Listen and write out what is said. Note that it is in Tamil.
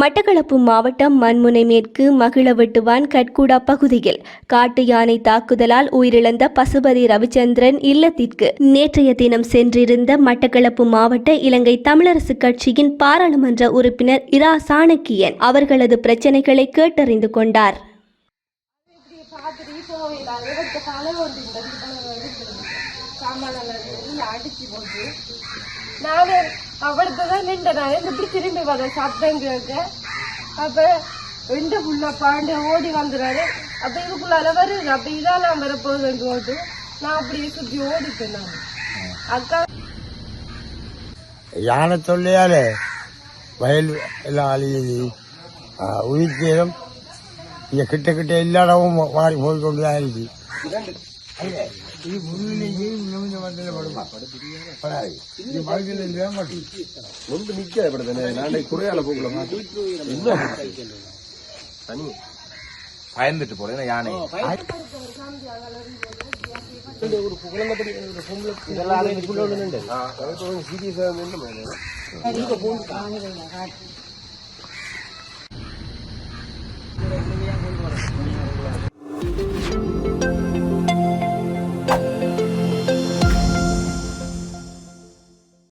மட்டக்களப்பு மாவட்டம் மண்முனை மேற்கு மகிழவெட்டுவான் கட்குடா பகுதியில் காட்டு யானை தாக்குதலால் உயிரிழந்த பசுபதி ரவிச்சந்திரன் இல்லத்திற்கு நேற்றைய தினம் சென்றிருந்த மட்டக்களப்பு மாவட்ட இலங்கை தமிழரசு கட்சியின் பாராளுமன்ற உறுப்பினர் இரா சாணக்கியன் அவர்களது பிரச்சனைகளை கேட்டறிந்து கொண்டார். பார்த்துட்டு அவர்தான் இவருக்கு அவளுக்கு தான் நான் எப்படி திரும்பி வர சத்தம் கேட்க. அப்ப ரெண்டு புள்ள பாண்டு ஓடி வந்துறாரு. அப்ப இதுக்குள்ளால வருது. அப்ப இதான் நான் வரப்போகுதுன்னு போட்டு நான் அப்படியே சுத்தி ஓடிட்டேன் நான். அக்கா. யானை தொல்லையாலே வயல் எல்லாம் அழியுது. உயிர் தீரம் இங்க கிட்ட கிட்ட எல்லா இடமும் மாறி போய் கொண்டு தான் இது நிமிந்த மண்டல படுமா? படாது. இது மறுக்கல இல்லையா மாட்டேன் நொந்து நிக்க இப்படி நாளை குறையால போகல என்ன? தனி. பயந்துட்டு போறேன் யானை? சீரியஸா